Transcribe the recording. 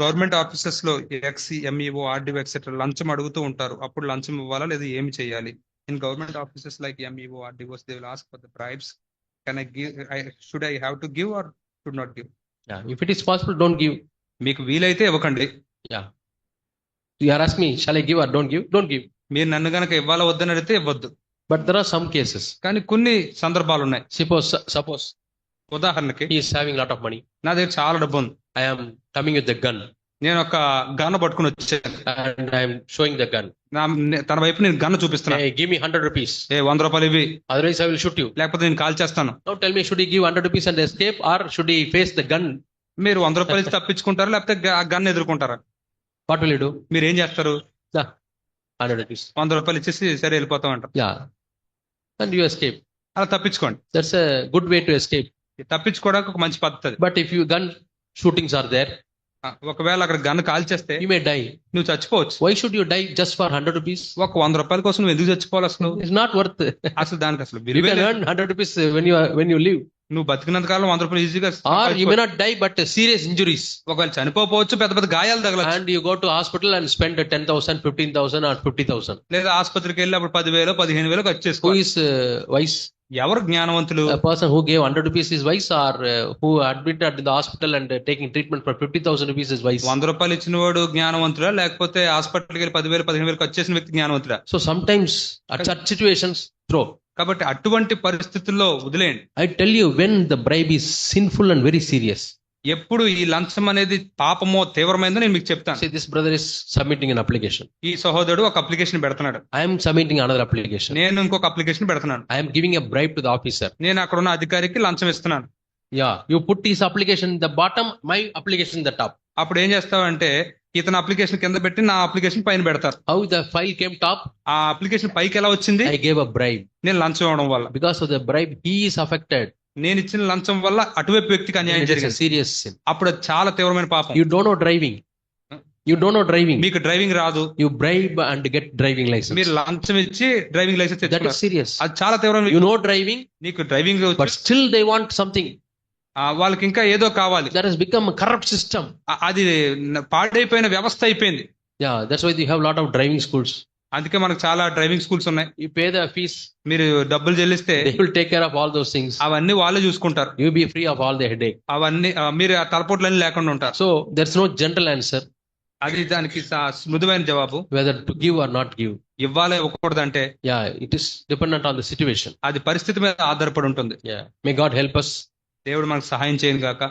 Government ఆఫీసెస్లో ex MEO RDO etcetera లంచం అడుగుతూ ఉంటారు అప్పుడు లంచం ఇవ్వాలా లేదా ఏమి చేయాలి in government offices like MEO RDOs they will ask for the bribes can I give I should I have to give or should not give if it is possible, don't give. మీకు వీలైతే ఇవ్వకండి You are asking me, shall I give or don't give? Don't give. మీరు నన్ను గనక ఇవ్వాలా వద్దని అడిగితే ఇవ్వద్దు But there are some cases. కానీ కొన్ని సందర్భాలు ఉన్నాయి Suppose, suppose ఉదాహరణకి having a lot of money. నా దగ్గర చాలా డబ్బు ఉంది I'm coming with the gun నేను ఒక గన్ పట్టుకుని వచ్చాను అండ్ షోయింగ్ ద గన్ తన వైపు నేను గన్ను చూపిస్తాను గివ్ మీ హండ్రెడ్ రూపీస్ ఏ వంద రూపాయలు ఇవి otherwise I will shoot you లేకపోతే నేను కాల్ చేస్తాను. Tell me should you hundred rupees and escape or should he face the gun మీరు వంద రూపాయలు తప్పించుకుంటారా లేకపోతే ఆ గన్ ఎదుర్కొంటారా? వాట్ విల్ యూ మీరు ఏం చేస్తారు? హండ్రెడ్ రూపీస్ వంద రూపాయలు ఇచ్చేసి సరే వెళ్ళిపోతాం అంట యా అండ్ యూ ఎస్కేప్ అలా తప్పించుకోండి. That's good way to escape తప్పించుకోవడానికి ఒక మంచి పద్ధతి but if you gun shootings are there ఒకవేళ అక్కడ గన్ కాల్ చేస్తే యూ మే డై నువ్వు చచ్చిపోవచ్చు. Why should you die just for hundred rupees ఒక వంద రూపాయల కోసం నువ్వు ఎందుకు చచ్చిపోవాలి అసలు? ఇట్స్ నాట్ వర్త్ అసలు దానికి అసలు hundred rupees when you when you live నువ్వు బతికినంత కాలం వంద రూపాయలు ఈజీగా or you may not die but serious injuries ఒకవేళ చనిపోవచ్చు పెద్ద పెద్ద గాయాలు తగల and you go to hospital and spend ten thousand fifteen thousand or fifty thousand లేదా ఆస్పత్రికి వెళ్ళి అప్పుడు పదివేలు పదిహేను వేలు ఖర్చు చేసుకో వైస్ ఎవరు జ్ఞానవంతులు? Person who gave hundred rupees is wise or who admit at the hospital and taking treatment for fifty thousand rupees is wise వంద రూపాయలు ఇచ్చిన వాడు జ్ఞానవంతుడా? లేకపోతే హాస్పిటల్ వెళ్ళి పదివేలు పదిహేను వేలు వచ్చేసిన వ్యక్తి జ్ఞానవంతుడా? So sometimes such situations throw కాబట్టి అటువంటి పరిస్థితుల్లో వదిలేయండి. I tell you when the bribe is sinful and very serious ఎప్పుడు ఈ లంచం అనేది పాపమో తీవ్రమైందో నేను మీకు చెప్తాను. See this brother is submitting in application ఈ సహోదరుడు ఒక అప్లికేషన్ పెడుతున్నాడు. ఐఎమ్ సబ్మిటింగ్ అనదర్ అప్లికేషన్ నేను ఇంకొక అప్లికేషన్ పెడుతున్నాను. I'm giving a bribe to the officer నేను అక్కడ ఉన్న అధికారికి లంచం ఇస్తున్నాను. Yeah you put this application the bottom my application the top అప్పుడు ఏం చేస్తావంటే ఇతను అప్లికేషన్ కింద పెట్టి నా అప్లికేషన్ పైన పెడతారు. How the file came top ఆ అప్లికేషన్ పైకి ఎలా వచ్చింది? ఐ గేవ్ అ బ్రైబ్ నేను లంచం ఇవ్వడం వల్ల. Because of the bribe he affected నేను ఇచ్చిన లంచం వల్ల అటువైపు వ్యక్తికి అన్యాయం జరిగింది. సీరియస్ అప్పుడు చాలా తీవ్రమైన పాపం. You don't know driving you don't know driving మీకు డ్రైవింగ్ రాదు. You bribe and get driving licence మీరు లంచం ఇచ్చి driving licence that is serious అది చాలా తీవ్రమైన యు నో డ్రైవింగ్ మీకు driving but still they want something వాళ్ళకి ఇంకా ఏదో కావాలి. That is become corrupt system అది పాడైపోయిన వ్యవస్థ అయిపోయింది. Yeah that's why you have lot of driving schools అందుకే మనకు చాలా డ్రైవింగ్ స్కూల్స్ ఉన్నాయి. యూ పే ఫీస్ మీరు డబ్బులు చెల్లిస్తే care of all those things అవన్నీ వాళ్ళే చూసుకుంటారు. You be free of all the head అవన్నీ మీరు ఆ తలపోట్లు అన్ని లేకుండా ఉంటారు. So there's no general answer అది దానికి స్మృదువైన జవాబు. Whether to give or not give ఇవ్వాలి ఇవ్వకూడదు అంటే yeah it is dependent on the situation అది పరిస్థితి మీద ఆధారపడి ఉంటుంది. Yeah may God help us దేవుడు మనకు సహాయం చేయను కాక